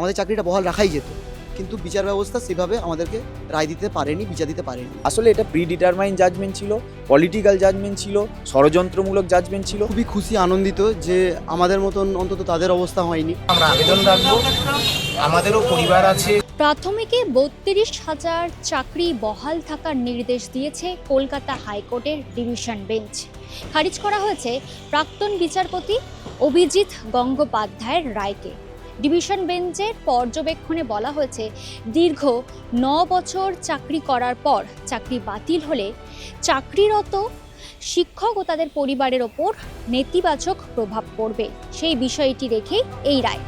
আমাদের চাকরিটা বহাল রাখাই যেত। কিন্তু বিচার ব্যবস্থা সেভাবে আমাদেরকে রায় দিতে পারেনি বিচার দিতে পারেনি। আসলে এটা প্রি ডিটারমাইন জাজমেন্ট ছিল পলিটিক্যাল জাজমেন্ট ছিল ষড়যন্ত্রমূলক জাজমেন্ট ছিল। খুবই খুশি আনন্দিত যে আমাদের মতন অন্তত তাদের অবস্থা হয়নি। আমরা আবেদন রাখব আমাদেরও পরিবার আছে। প্রাথমিকে বত্রিশ হাজার চাকরি বহাল থাকার নির্দেশ দিয়েছে কলকাতা হাইকোর্টের ডিভিশন বেঞ্চ। খারিজ করা হয়েছে প্রাক্তন বিচারপতি অভিজিৎ গঙ্গোপাধ্যায়ের রায়কে। ডিভিশন বেঞ্চের পর্যবেক্ষণে বলা হয়েছে, দীর্ঘ ন বছর চাকরি করার পর চাকরি বাতিল হলে চাকরিরত শিক্ষক ও তাদের পরিবারের ওপর নেতিবাচক প্রভাব পড়বে। সেই বিষয়টি রেখে এই রায়।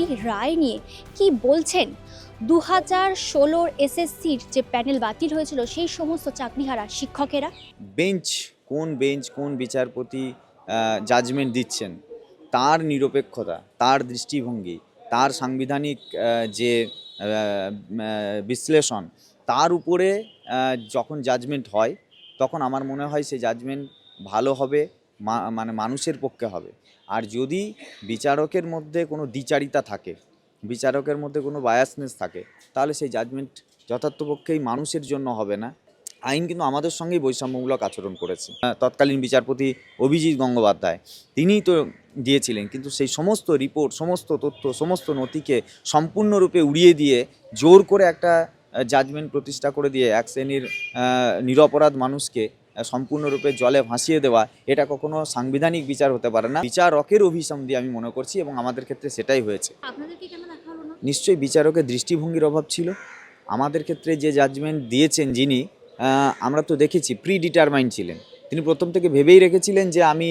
এই রায় নিয়ে কি বলছেন? দু হাজার ষোলোর এসএসসির যে প্যানেল বাতিল হয়েছিল, সেই সমস্ত চাকরিহারা শিক্ষকেরা? বেঞ্চ, কোন বেঞ্চ, কোন বিচারপতি জাজমেন্ট দিচ্ছেন? তার নিরপেক্ষতা, তার দৃষ্টিভঙ্গি, তার সাংবিধানিক যে বিশ্লেষণ, তার উপরে যখন জাজমেন্ট হয়, তখন আমার মনে হয় সেই জাজমেন্ট ভালো হবে মানে মানুষের পক্ষে হবে। আর যদি বিচারকের মধ্যে কোনো দ্বিচারিতা থাকে, বিচারকের মধ্যে কোনো বায়াসনেস থাকে, তাহলে সেই জাজমেন্ট যথার্থপক্ষেই মানুষের জন্য হবে না। আইন কিন্তু আমাদের সঙ্গেই বৈষম্যমূলক আচরণ করেছে। তৎকালীন বিচারপতি অভিজিৎ গঙ্গোপাধ্যায়, তিনিই তো দিয়েছিলেন, কিন্তু সেই সমস্ত রিপোর্ট সমস্ত তথ্য, সমস্ত নথিকে সম্পূর্ণরূপে উড়িয়ে দিয়ে, জোর করে একটা জাজমেন্ট প্রতিষ্ঠা করে দিয়ে এক শ্রেণির নিরপরাধ মানুষকে সম্পূর্ণরূপে জলে ভাসিয়ে দেওয়া এটা কখনো সাংবিধানিক বিচার হতে পারে না। বিচারকের অভিসন্ধি আমি মনে করছি এবং আমাদের ক্ষেত্রে সেটাই হয়েছে। নিশ্চয়ই বিচারকের দৃষ্টিভঙ্গির অভাব ছিল। আমাদের ক্ষেত্রে যে জাজমেন্ট দিয়েছেন যিনি আমরা তো দেখেছি প্রি ডিটারমাইন ছিলেন। তিনি প্রথম থেকে ভেবেই রেখেছিলেন যে আমি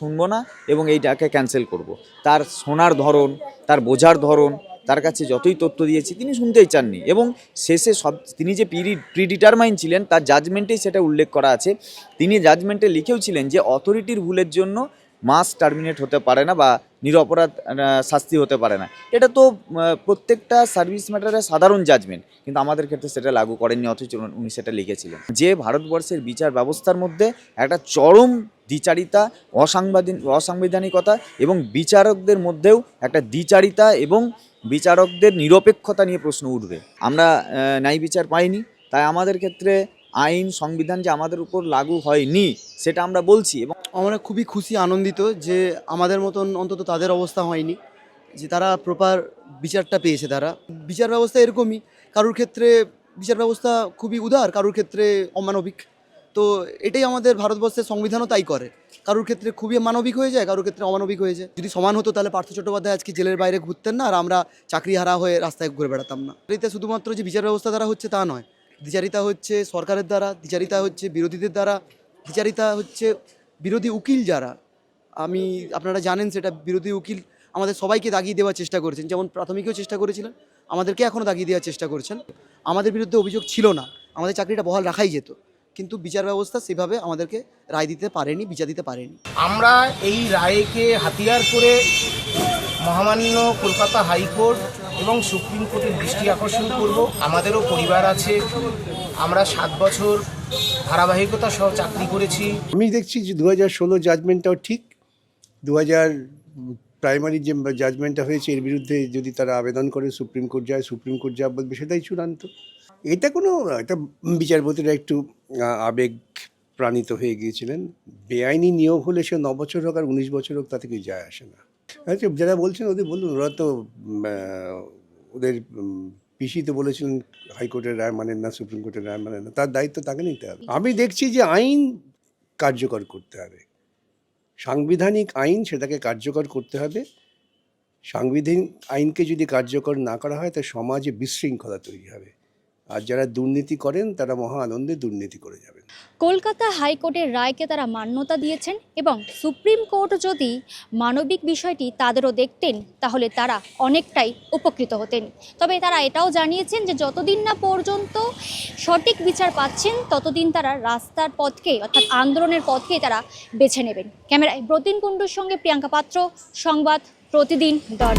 শুনব না এবং এইটাকে ক্যান্সেল করব। তার শোনার ধরন তার বোঝার ধরন তার কাছে যতই তথ্য দিয়েছি, তিনি শুনতেই চাননি। এবং শেষে সব, তিনি যে প্রি প্রি ডিটারমাইন ছিলেন, তার জাজমেন্টেই সেটা উল্লেখ করা আছে। তিনি জাজমেন্টে লিখেও ছিলেন যে অথরিটির ভুলের জন্য মাস টার্মিনেট হতে পারে না বা নিরপরাধ শাস্তি হতে পারে না। এটা তো প্রত্যেকটা সার্ভিস ম্যাটারের সাধারণ জাজমেন্ট কিন্তু আমাদের ক্ষেত্রে সেটা লাগু করেননি, অথচ উনি সেটা লিখেছিলেন। যে ভারতবর্ষের বিচার ব্যবস্থার মধ্যে একটা চরম দ্বিচারিতা অসাংবাদিক অসাংবিধানিকতা এবং বিচারকদের মধ্যেও একটা দ্বিচারিতা এবং বিচারকদের নিরপেক্ষতা নিয়ে প্রশ্ন উঠবে। আমরা ন্যায় বিচার পাইনি, তাই আমাদের ক্ষেত্রে আইন, সংবিধান যে আমাদের উপর লাগু হয়নি, সেটা আমরা বলছি এবং আমরা খুবই খুশি, আনন্দিত যে আমাদের মতন অন্তত তাদের অবস্থা হয়নি, যে তারা প্রপার বিচারটা পেয়েছে তারা। বিচার ব্যবস্থা এরকমই, কারোর ক্ষেত্রে বিচার ব্যবস্থা খুবই উদার, কারোর ক্ষেত্রে অমানবিক। তো এটাই আমাদের ভারতবর্ষের সংবিধানও তাই করে। কারোর ক্ষেত্রে খুবই মানবিক হয়ে যায়, কারোর ক্ষেত্রে অমানবিক হয়ে যায়। যদি সমান হতো তাহলে পার্থ চট্টোপাধ্যায় আজকে জেলের বাইরে ঘুরতেন না, আর আমরা চাকরি হারা হয়ে রাস্তায় ঘুরে বেড়াতাম না। এতে শুধুমাত্র যে বিচার ব্যবস্থা দ্বারা হচ্ছে তা নয় দ্বিচারিতা হচ্ছে সরকারের দ্বারা দ্বিচারিতা হচ্ছে বিরোধীদের দ্বারা দ্বিচারিতা হচ্ছে বিরোধী উকিল যারা। আমি, আপনারা জানেন সেটা বিরোধী উকিল আমাদের সবাইকে দাগিয়ে দেওয়ার চেষ্টা করেছেন, যেমন প্রাথমিকেও চেষ্টা করেছিলেন, আমাদেরকে এখনও দাগিয়ে দেওয়ার চেষ্টা করছেন। আমাদের বিরুদ্ধে অভিযোগ ছিল না, আমাদের চাকরিটা বহাল রাখাই যেত। কিন্তু বিচার ব্যবস্থা সেভাবে আমাদেরকে রায় দিতে পারেনি বিচার দিতে পারেনি। আমরা এই রায়কে হাতিয়ার করে মহামান্য কলকাতা হাইকোর্ট এবং সুপ্রিম কোর্টের দৃষ্টি আকর্ষণ করব। আমাদেরও পরিবার আছে। আমরা সাত বছর ধারাবাহিকতা সহ চাকরি করেছি। আমি দেখছি যে দু হাজার ষোলো জাজমেন্টটাও ঠিক। দু হাজার প্রাইমারি যে জাজমেন্টটা হয়েছে এর বিরুদ্ধে যদি তারা আবেদন করে সুপ্রিম কোর্ট যায় সুপ্রিম কোর্ট যা বলবে সেটাই চূড়ান্ত। এটা কোনো এটা বিচারপতিরা একটু আবেগ প্রাণিত হয়ে গিয়েছিলেন। বেআইনি নিয়োগ হলে সে ন বছর হোক আর উনিশ বছর হোক, তাতে কিছু যায় আসে না। আচ্ছা যারা বলছেন ওদের বলুন, ওরা তো ওদের পিসি তো বলেছিলেন হাইকোর্টের রায় মানেন না, সুপ্রিম কোর্টের রায় মানেন না, তার দায়িত্ব তাকে নিতে হবে। আমি দেখছি যে আইন কার্যকর করতে হবে। সাংবিধানিক আইন সেটাকে কার্যকর করতে হবে। সাংবিধানিক আইনকে যদি কার্যকর না করা হয়, তা সমাজে বিশৃঙ্খলা তৈরি হবে। আর যারা দুর্নীতি করেন, তারা মহা আনন্দে দুর্নীতি করে যাবেন। কলকাতা হাইকোর্টের রায়কে তারা মান্যতা দিয়েছেন এবং সুপ্রিম কোর্ট যদি মানবিক বিষয়টি তাদেরও দেখতেন, তাহলে তারা অনেকটাই উপকৃত হতেন। তবে তারা এটাও জানিয়েছেন যে যতদিন না পর্যন্ত সঠিক বিচার পাচ্ছেন, ততদিন তারা রাস্তার পথকে অর্থাৎ আন্দোলনের পথকেই তারা বেছে নেবেন। ক্যামেরায় ব্রতিন কুণ্ডুর সঙ্গে প্রিয়াঙ্কা পাত্র, সংবাদ প্রতিদিন ডট